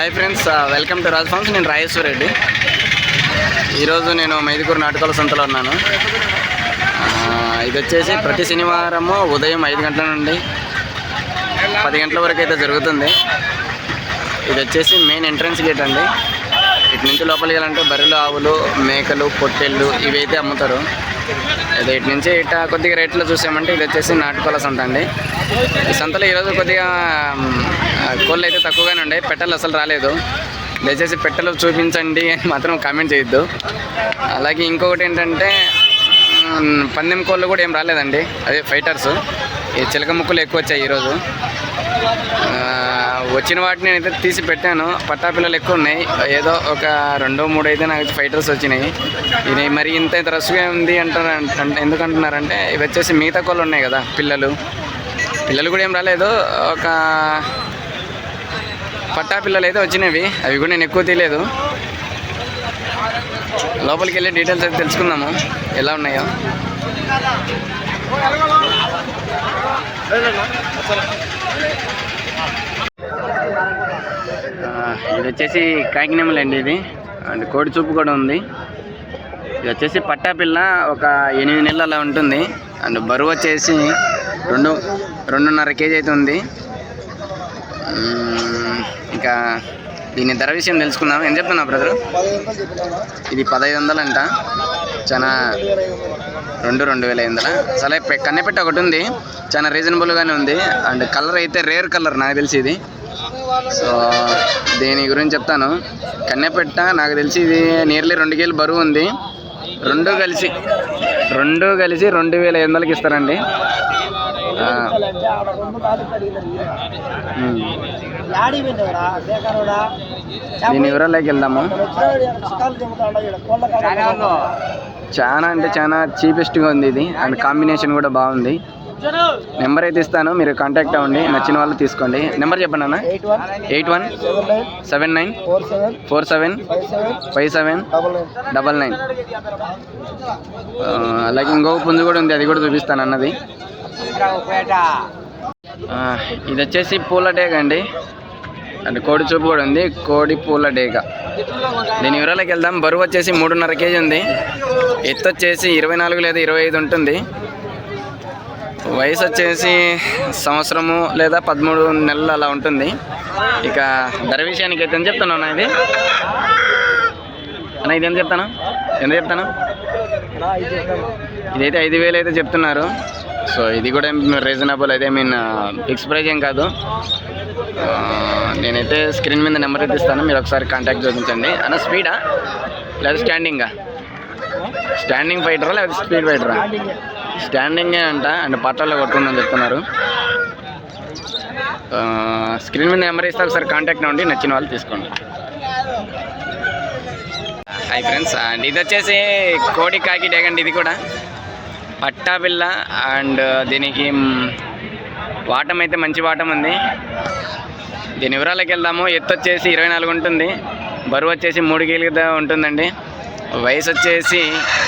Hi friends welcome to Raj farms నేను రాజేశ్వర రెడ్డి. ఈరోజు నేను మైదుకూరు నాటకాల సంతలో ఉన్నాను. Uh, ఇది వచ్చేసి ప్రతి శనివారము ఉదయం ఐదు గంటల నుండి పది గంటల వరకు అయితే జరుగుతుంది. ఇది వచ్చేసి మెయిన్ ఎంట్రన్స్ గేట్ అండి. ఇటు నుంచి లోపలికి వెళ్ళాలంటే బర్రెలు ఆవులు మేకలు పొట్టెళ్ళు ఇవి అయితే అమ్ముతారు. అదే ఇటు నుంచి ఇట కొద్దిగా రేట్లో చూసామంటే ఇది వచ్చేసి నాటుకోల సంత అండి. ఈ సంతలో ఈరోజు కొద్దిగా కోళ్ళు అయితే తక్కువగానే ఉండే పెట్టెలు అసలు రాలేదు. దయచేసి పెట్టెలు చూపించండి అని మాత్రం కామెంట్ చేయొద్దు. అలాగే ఇంకొకటి ఏంటంటే పందెం కోళ్ళు కూడా ఏం రాలేదండి. అదే ఫైటర్స్. ఈ చిలక ముక్కలు ఎక్కువ వచ్చాయి ఈరోజు. వచ్చిన వాటిని అయితే తీసి పెట్టాను. పట్టాపిల్లలు ఎక్కువ ఉన్నాయి. ఏదో ఒక రెండో మూడు అయితే నాకు ఫైటర్స్ వచ్చినాయి. ఇది మరి ఇంత ఇంత రసుగా ఉంది అంటారు అంటే ఎందుకు అంటున్నారంటే ఇవి వచ్చేసి మిగతా కోళ్ళు ఉన్నాయి కదా పిల్లలు. పిల్లలు కూడా ఏం రాలేదు. ఒక పట్టా పిల్లలు అయితే వచ్చినవి. అవి కూడా నేను ఎక్కువ తీయలేదు. లోపలికి వెళ్ళి డీటెయిల్స్ అయితే తెలుసుకుందాము. ఎలా ఉన్నాయో. ఇది వచ్చేసి కాకినెమ్మలు అండి ఇది. అండ్ కోడి చూపు కూడా ఉంది. ఇది వచ్చేసి పట్టాపిల్ల ఒక ఎనిమిది నెలలు అలా ఉంటుంది. అండ్ బరువు వచ్చేసి రెండు రెండున్నర కేజీ అయితే ఉంది. ఇంకా దీని ధర విషయం తెలుసుకుందాం. ఏం చెప్తున్నా బ్రదర్? ఇది పదహైదు వందలు అంట. చాలా రెండు రెండు వేల ఐదు వందల? చాలా కన్నెపెట్ట ఒకటి ఉంది. చాలా రీజనబుల్గానే ఉంది. అండ్ కలర్ అయితే రేర్ కలర్ నాకు తెలిసి ఇది. సో దీని గురించి చెప్తాను. కన్నెపెట్ట నాకు తెలిసి ఇది నియర్లీ రెండు కేలు బరువు ఉంది. రెండు కలిసి రెండు కలిసి రెండు వేల ఐదు వందలకి ఇస్తారండి. దీని వివరాల్లోకి వెళ్దాము? చాలా అంటే చాలా చీపెస్ట్గా ఉంది ఇది. అండ్ కాంబినేషన్ కూడా బాగుంది. నెంబర్ అయితే ఇస్తాను. మీరు కాంటాక్ట్ అవ్వండి. నచ్చిన వాళ్ళు తీసుకోండి. నెంబర్ చెప్పండి అన్న. Eight one seven nine nine four seven five seven double nine nine. అలాగే ఇంకొక పుంజు కూడా ఉంది. అది కూడా చూపిస్తాను అన్నది. ఇది వచ్చేసి పూల డేగ అండి. అంటే కోడి చూపు కూడా ఉంది. కోడి పూల డేగ. దీని వివరాలకు వెళ్దాం. బరువు వచ్చేసి మూడున్నర కేజీ ఉంది. ఎత్తు వచ్చేసి ఇరవై నాలుగు లేదా ఇరవై ఐదు ఉంటుంది. వయసు వచ్చేసి సంవత్సరము లేదా పదమూడు నెలలు అలా ఉంటుంది. ఇక ధర విషయానికి అయితే ఎంత చెప్తాను అన్న ఇది? అన్న ఇది ఎంత చెప్తాను? ఎంత చెప్తాను? ఇదైతే ఐదు వేలు అయితే చెప్తున్నారు. సో ఇది కూడా రీజనబుల్ అయితే మీన్ ఫిక్స్ ప్రైజ్ ఏం కాదు. Uh, నేనైతే స్క్రీన్ మీద నెంబర్ అయితే ఇస్తాను. మీరు ఒకసారి కాంటాక్ట్ చూపించండి. అన్న స్పీడా లేదా స్టాండింగా స్టాండింగ్ ఫైటరా లేదా స్పీడ్ ఫైటరా స్టాండింగే అంట. అండ్ పట్టాలో కొట్టుకుందని చెప్తున్నారు. Uh, స్క్రీన్ మీద నెంబర్ ఇస్తే ఒకసారి కాంటాక్ట్ అవ్వండి నచ్చిన వాళ్ళు తీసుకోండి. హాయ్ ఫ్రెండ్స్ అండ్ ఇది వచ్చేసి కోడి కాకి డేగండి ఇది కూడా పట్టాబిల్ల అండ్ దీనికి వాటం అయితే మంచి వాటం ఉంది దీని వివరాలకు వెళ్దాము. ఎత్తు వచ్చేసి ఇరవై నాలుగు ఉంటుంది. బరువు వచ్చేసి మూడు కేజీలు ఉంటుందండి. వయసు వచ్చేసి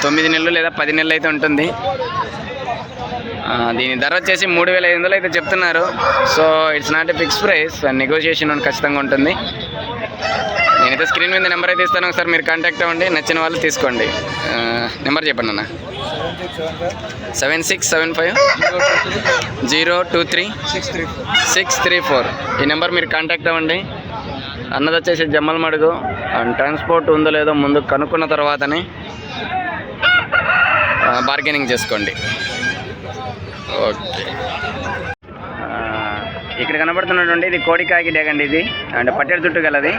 తొమ్మిది నెలలు లేదా పది నెలలు అయితే ఉంటుంది. దీని ధర వచ్చేసి మూడు వేల ఐదు వందలు అయితే చెప్తున్నారు. So it's not a fix price negotiation ఖచ్చితంగా ఉంటుంది. నేనైతే స్క్రీన్ మీద నెంబర్ అయితే ఇస్తాను. ఒకసారి మీరు కాంటాక్ట్ అవ్వండి. నచ్చిన వాళ్ళు తీసుకోండి. నెంబర్ చెప్పండి అన్న. Seven six seven five zero two three six three six three four ఈ నెంబర్ మీరు కాంటాక్ట్ అవ్వండి. అన్నది వచ్చేసి జమ్మల్ మడుగు. అండ్ ట్రాన్స్పోర్ట్ ఉందో లేదో ముందు కనుక్కున్న తర్వాతనే బార్గెనింగ్ చేసుకోండి. ఓకే. ఇక్కడ కనబడుతున్నటువంటి ఇది కోడికాకి డేగండి ఇది. అండ్ పట్టెడు చుట్టూ గలది.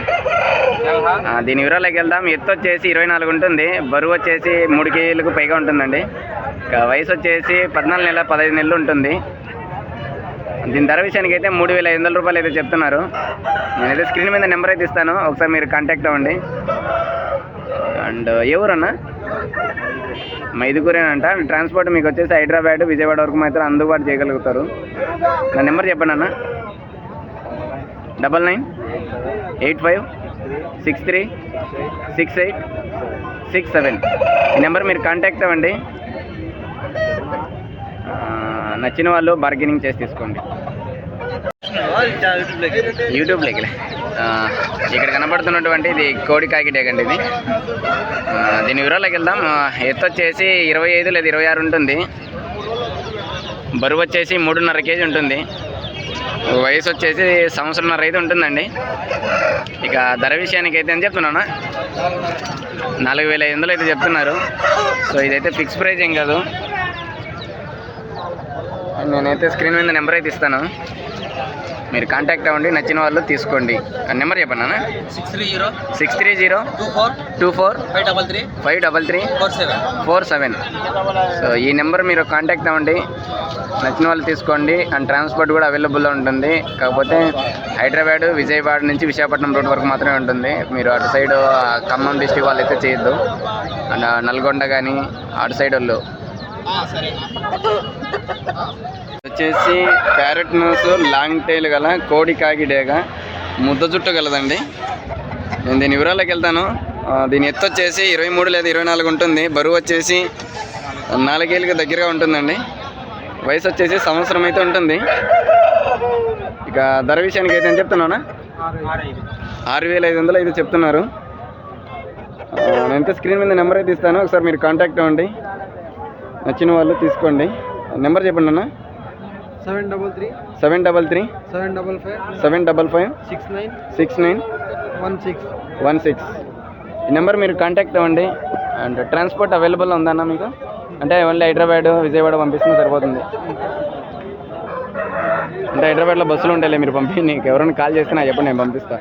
దీని వివరాలకు వెళ్దాం. ఎత్తు వచ్చేసి ఇరవై నాలుగు ఉంటుంది. బరువు వచ్చేసి మూడు కేజీలకు పైగా ఉంటుందండి. వయసు వచ్చేసి పద్నాలుగు నెలల పదహైదు నెలలు ఉంటుంది. దీని ధర విషయానికి అయితే మూడు వేల ఐదు వందల రూపాయలు అయితే చెప్తున్నారు. నేనైతే స్క్రీన్ మీద నెంబర్ అయితే ఇస్తాను. ఒకసారి మీరు కాంటాక్ట్ అవ్వండి. And A మైదుకూరేనంట. ట్రాన్స్పోర్ట్ మీకు వచ్చేసి హైదరాబాద్ విజయవాడ వరకు మాత్రం అందుబాటు చేయగలుగుతారు. నా నెంబర్ చెప్పండి అన్న. Double nine eight five six three six eight six seven. ఈ నెంబర్ మీరు కాంటాక్ట్ అవ్వండి. నచ్చిన వాళ్ళు బార్గెనింగ్ చేసి తీసుకోండి. యూట్యూబ్లోకి ఇక్కడ కనబడుతున్నటువంటి ఇది కోడి కాకిటేక్ అండి ఇది. దీని వివరాలకు వెళ్దాం. ఎత్తు వచ్చేసి ఇరవై ఐదు లేదా ఇరవై ఆరు ఉంటుంది. బరువు వచ్చేసి మూడున్నర కేజీ ఉంటుంది. వయసు వచ్చేసి సంవత్సరంన్నర అయితే ఉంటుందండి. ఇక ధర విషయానికి అయితే అని చెప్తున్నాను? నాలుగు వేల ఐదు వందలు అయితే చెప్తున్నారు. సో ఇదైతే ఫిక్స్ ప్రైజ్ ఏం కాదు. నేనైతే స్క్రీన్ మీద నెంబర్ అయితే ఇస్తాను. మీరు కాంటాక్ట్ అవ్వండి నచ్చిన వాళ్ళు తీసుకోండి. నెంబర్ చెప్పండి అన్న six three zero. Six three zero. Two four. Two four. Five double three. Five double three. Four seven. Four seven. So ఈ నెంబర్ మీరు కాంటాక్ట్ అవ్వండి. నచ్చిన వాళ్ళు తీసుకోండి. అండ్ ట్రాన్స్పోర్ట్ కూడా అవైలబుల్లో ఉంటుంది. కాకపోతే హైదరాబాద్ విజయవాడ నుంచి విశాఖపట్నం రోడ్ వరకు మాత్రమే ఉంటుంది. మీరు అటు సైడ్ ఖమ్మం డిస్టిక్ వాళ్ళు అయితే చేయొద్దు. అండ్ నల్గొండ కానీ అటు సైడ్ వాళ్ళు వచ్చేసి ప్యారెట్ నోస్ లాంగ్ టైల్ గల కోడి కాకిడేగ ముద్ద జుట్టు గలదండి. నేను దీని వివరాలకు వెళ్తాను. దీని ఎత్తు వచ్చేసి ఇరవై మూడు లేదా ఇరవై నాలుగు ఉంటుంది. బరువు వచ్చేసి నాలుగేళ్ళకి దగ్గరగా ఉంటుందండి. వయసు వచ్చేసి సంవత్సరం అయితే ఉంటుంది. ఇక ధర విషయానికి అయితే ఏం చెప్తున్నానా? ఆరు వేల ఐదు వందలు అయితే చెప్తున్నారు. నేను స్క్రీన్ మీద నెంబర్ అయితే ఇస్తాను. ఒకసారి మీరు కాంటాక్ట్ అవ్వండి. నచ్చిన వాళ్ళు తీసుకోండి. నెంబర్ చెప్పండి అన్న. Seven double three. Seven double three. Seven double five. Seven double five. Six nine. Six nine. One six. One six. ఈ నెంబర్ మీరు కాంటాక్ట్ అవ్వండి. అండ్ ట్రాన్స్పోర్ట్ అవైలబుల్ ఉందన్న మీకు? అంటే ఓన్లీ హైదరాబాద్ విజయవాడ పంపిస్తే సరిపోతుంది. అంటే హైదరాబాద్లో బస్సులు ఉంటాయి మీరు పంపి నీకు ఎవరైనా కాల్ చేస్తే నాకు చెప్పండి నేను పంపిస్తా.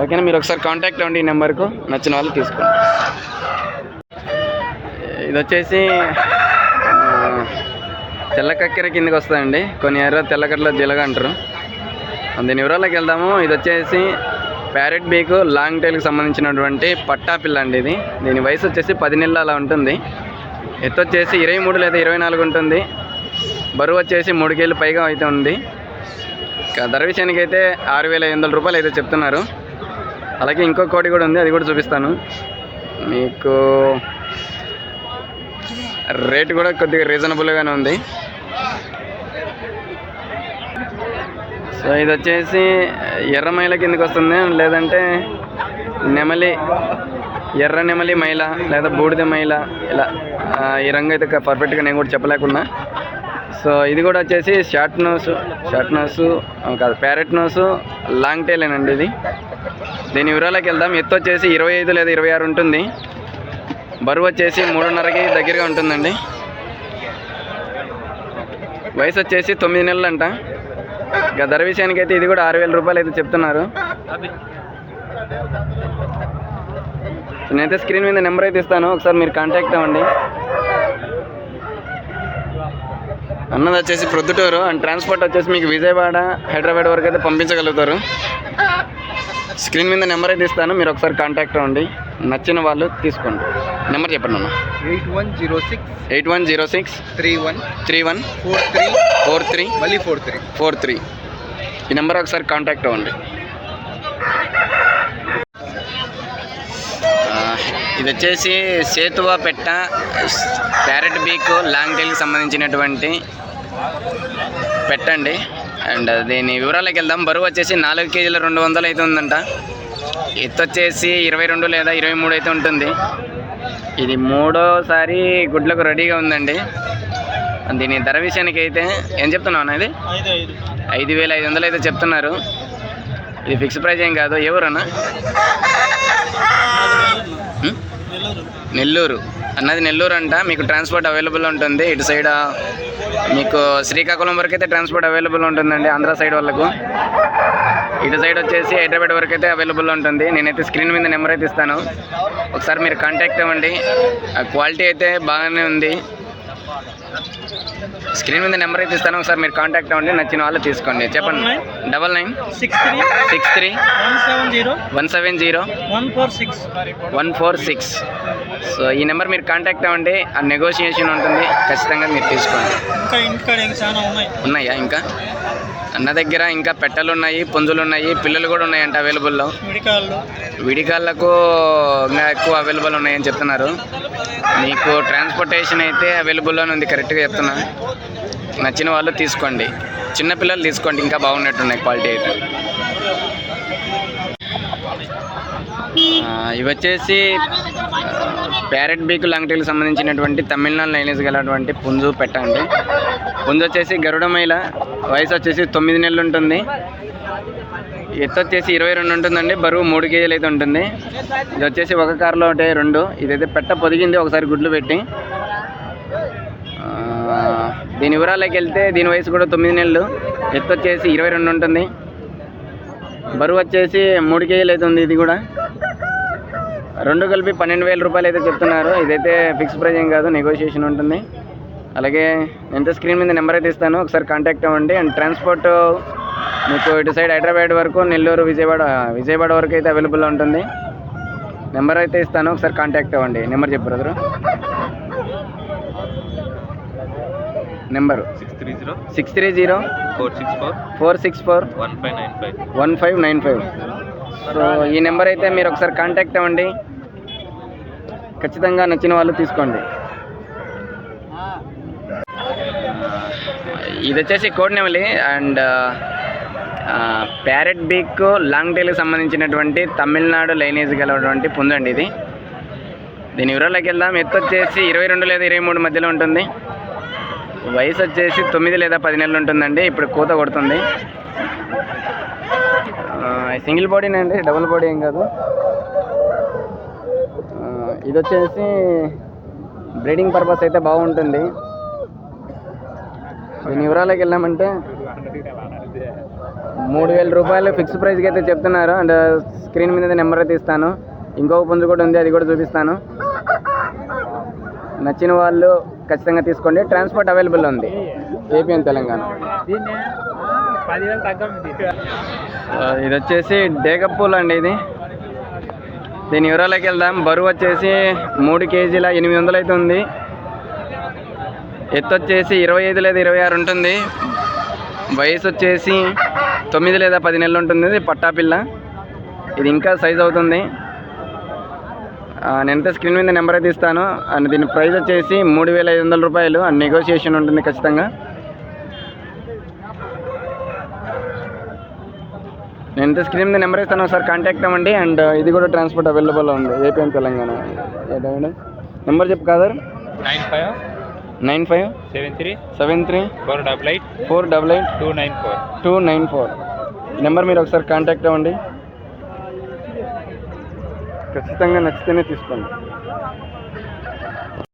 ఓకేనా? మీరు ఒకసారి కాంటాక్ట్ అవ్వండి ఈ నెంబర్కు. నచ్చిన వాళ్ళు తీసుకోండి. ఇది వచ్చేసి తెల్ల కక్కెర కిందకి వస్తుందండి. కొన్ని ఎర్ర తెల్లకట్ల జిలగ అంటారు. దీని వివరాలకు వెళ్దాము. ఇది వచ్చేసి ప్యారెట్ బీకు లాంగ్ టైల్కి సంబంధించినటువంటి పట్టా పిల్ల అండి ఇది. దీని వయసు వచ్చేసి పది నెలలు అలా ఉంటుంది. ఎత్తు వచ్చేసి ఇరవై మూడు లేదా ఇరవై నాలుగు ఉంటుంది. బరువు వచ్చేసి మూడు కేళ్ళు పైగా అయితే ఉంది. ధర విషయానికి అయితే ఆరు వేల ఐదు వందల రూపాయలు అయితే చెప్తున్నారు. అలాగే ఇంకో కోడి కూడా ఉంది. అది కూడా చూపిస్తాను. మీకు రేట్ కూడా కొద్దిగా రీజనబుల్గానే ఉంది. సో ఇది వచ్చేసి ఎర్ర మైల కిందకి వస్తుంది. లేదంటే నెమలి ఎర్ర నెమలి మైల లేదా బూడిద మైల ఇలా ఈ రంగు అయితే పర్ఫెక్ట్గా నేను కూడా చెప్పలేకున్నా. సో ఇది కూడా వచ్చేసి షార్ట్ నోస్ షార్ట్ నోసు కాదు ప్యారెట్ నోసు లాంగ్ టైలేనండి ఇది. దీని వివరాలకు వెళ్దాం. ఎత్తు వచ్చేసి ఇరవై ఐదు లేదా ఇరవై ఆరు ఉంటుంది. బరువు వచ్చేసి మూడున్నరకి దగ్గరగా ఉంటుందండి. వయసు వచ్చేసి తొమ్మిది నెలలు అంట ఇక ధర విషయానికి అయితే ఇది కూడా ఆరు వేల రూపాయలు అయితే చెప్తున్నారు. నేనైతే స్క్రీన్ మీద నెంబర్ అయితే ఇస్తాను. ఒకసారి మీరు కాంటాక్ట్ అవ్వండి. అన్నది వచ్చేసి ప్రొద్దుటూరు అండ్ ట్రాన్స్పోర్ట్ వచ్చేసి మీకు విజయవాడ హైదరాబాద్ వరకు అయితే పంపించగలుగుతారు. స్క్రీన్ మీద నెంబర్ అయితే ఇస్తాను. మీరు ఒకసారి కాంటాక్ట్ అవ్వండి. నచ్చిన వాళ్ళు తీసుకోండి. నెంబర్ చెప్పండి అన్న. Eight one zero six eight one zero six three one three one four three four three మళ్ళీ ఫోర్ త్రీ ఫోర్ త్రీ. ఈ నెంబర్ ఒకసారి కాంటాక్ట్ అవ్వండి. ఇది వచ్చేసి సేతువా పెట్ట ప్యారెట్ బీక్ లాంగ్ టైల్కి సంబంధించినటువంటి పెట్టండి అండ్ దీని వివరాలకు వెళ్దాం. బరువు వచ్చేసి నాలుగు కేజీల రెండు వందలు అయితే ఉందంట. ఎత్తు వచ్చేసి ఇరవై రెండు లేదా ఇరవై మూడు అయితే ఉంటుంది. ఇది మూడోసారి గుడ్లకు రెడీగా ఉందండి. దీని ధర విషయానికి అయితే ఏం చెప్తున్నావు అన్న ఇది? ఐదు వేల ఐదు వందలు అయితే చెప్తున్నారు. ఇది ఫిక్స్ ప్రైస్ ఏం కాదు. ఎవరన్నా నెల్లూరు. అన్నది నెల్లూరు అంట. మీకు ట్రాన్స్పోర్ట్ అవైలబుల్ ఉంటుంది. ఇటు సైడ్ మీకు శ్రీకాకుళం వరకు అయితే ట్రాన్స్పోర్ట్ అవైలబుల్ ఉంటుందండి. ఆంధ్ర సైడ్ వాళ్ళకు. ఇటు సైడ్ వచ్చేసి హైదరాబాద్ వరకు అయితే అవైలబుల్ ఉంటుంది. నేనైతే స్క్రీన్ మీద నెంబర్ అయితే ఇస్తాను. ఒకసారి మీరు కాంటాక్ట్ అవ్వండి ఆ క్వాలిటీ అయితే బాగానే ఉంది. స్క్రీన్ మీద నెంబర్ అయితే ఇస్తాను. ఒకసారి మీరు కాంటాక్ట్ అవ్వండి. నచ్చిన వాళ్ళు తీసుకోండి. చెప్పండి. Double nine six three six three one seven zero one four six one four six so ఈ నెంబర్ మీరు కాంటాక్ట్ అవ్వండి. ఆ నెగోషియేషన్ ఉంటుంది. ఖచ్చితంగా మీరు తీసుకోండి. ఉన్నాయా ఇంకా? అన్న దగ్గర ఇంకా పెట్టలు ఉన్నాయి పుంజులు ఉన్నాయి పిల్లలు కూడా ఉన్నాయంట అవైలబుల్లో విడిగాళ్ళకు ఇంకా ఎక్కువ అవైలబుల్ ఉన్నాయని చెప్తున్నారు. మీకు ట్రాన్స్పోర్టేషన్ అయితే అవైలబుల్లోనే ఉంది కరెక్ట్గా చెప్తున్నా. నచ్చిన వాళ్ళు తీసుకోండి. చిన్నపిల్లలు తీసుకోండి ఇంకా బాగున్నట్టున్నాయి క్వాలిటీ అయితే. ఇవి వచ్చేసి ప్యారెట్ బీక్ లాంగ్టీలకు సంబంధించినటువంటి తమిళనాడు లైనేజ్ గలటువంటి పుంజు పెట్టండి. పుంజు వచ్చేసి గరుడ మైల. వయసు వచ్చేసి తొమ్మిది నెలలు ఉంటుంది. ఎత్తు వచ్చేసి ఇరవై రెండు ఉంటుందండి. బరువు మూడు కేజీలు అయితే ఉంటుంది. ఇది వచ్చేసి ఒక కారులో ఒకటే రెండు. ఇదైతే పెట్ట పొదిగింది ఒకసారి గుడ్లు పెట్టి. దీని వివరాలకి వెళ్తే దీని వయసు కూడా తొమ్మిది నెలలు. ఎత్తు వచ్చేసి ఇరవై రెండు ఉంటుంది. బరువు వచ్చేసి మూడు కేజీలు అవుతుంది ఇది కూడా. రెండు కలిపి పన్నెండు వేల రూపాయలు అయితే చెప్తున్నారు. ఇదైతే ఫిక్స్ ప్రైజ్ ఏం కాదు నెగోషియేషన్ ఉంటుంది. అలాగే ఎంత స్క్రీన్ మీద నెంబర్ అయితే ఇస్తాను ఒకసారి కాంటాక్ట్ అవ్వండి. అండ్ ట్రాన్స్పోర్ట్ మీకు ఇటు సైడ్ హైదరాబాద్ వరకు నెల్లూరు విజయవాడ విజయవాడ వరకు అయితే అవైలబుల్ ఉంటుంది. నెంబర్ అయితే ఇస్తాను ఒకసారి కాంటాక్ట్ అవ్వండి. నెంబర్ చెప్పు brother number six three zero six three zero four six four four six four one five nine five one five nine five so ఈ నెంబర్ అయితే మీరు ఒకసారి కాంటాక్ట్ అవ్వండి. ఖచ్చితంగా నచ్చిన వాళ్ళు తీసుకోండి. ఇది వచ్చేసి కోడినెమలి అండ్ ప్యారెట్ బీక్ లాంగ్ టైల్కి సంబంధించినటువంటి తమిళనాడు లైనేజ్ గలటువంటి పుందండి ఇది. దీని వివరాలకి వెళ్దాం. ఎత్తు వచ్చేసి ఇరవై రెండు లేదా ఇరవై మూడు మధ్యలో ఉంటుంది. వయసు వచ్చేసి తొమ్మిది లేదా పది నెలలు ఉంటుందండి. ఇప్పుడు కూత కొడుతుంది. సింగిల్ బాడీనే అండి డబుల్ బాడీ ఏం కాదు. ఇది వచ్చేసి బ్రీడింగ్ పర్పస్ అయితే బాగుంటుంది. వివరాలకు వెళ్ళామంటే మూడు వేల రూపాయలు ఫిక్స్ ప్రైస్కి అయితే చెప్తున్నారు. అండ్ స్క్రీన్ మీద నెంబర్ అయితే ఇస్తాను. ఇంకొక పుంజు కూడా ఉంది అది కూడా చూపిస్తాను. నచ్చిన వాళ్ళు ఖచ్చితంగా తీసుకోండి. ట్రాన్స్పోర్ట్ అవైలబుల్ ఉంది. AP and Telangana. ఇది వచ్చేసి డేగపూల్ అండి ఇది. దీని వివరాలకి వెళ్దాం. బరువు వచ్చేసి మూడు కేజీల ఎనిమిది వందలు అయితే ఉంది. ఎత్తు వచ్చేసి ఇరవై ఐదు లేదా ఇరవై ఆరు ఉంటుంది. వయసు వచ్చేసి తొమ్మిది లేదా పది నెలలు ఉంటుంది. ఇది పట్టాపిల్ల ఇది ఇంకా సైజ్ అవుతుంది. నేను ఎంత స్క్రీన్ మీద నెంబర్ అయితే ఇస్తాను. అండ్ దీని ప్రైస్ వచ్చేసి మూడు వేల ఐదు వందల రూపాయలు. అండ్ నెగోషియేషన్ ఉంటుంది ఖచ్చితంగా. నేను ఎంత స్క్రీన్ మీద నెంబర్ ఇస్తాను ఒకసారి కాంటాక్ట్ అవ్వండి. అండ్ ఇది కూడా ట్రాన్స్పోర్ట్ అవైలబుల్ ఉంది. AP and Telangana. నెంబర్ చెప్పు Khader. Nine five nine five? Seven three? Seven three? Four double eight? Four double eight? Two nine four? Two nine four. Number మీరు ఒకసారి contact అవ్వండి. ఖచ్చితంగా నచ్చితేనే తీసుకోండి.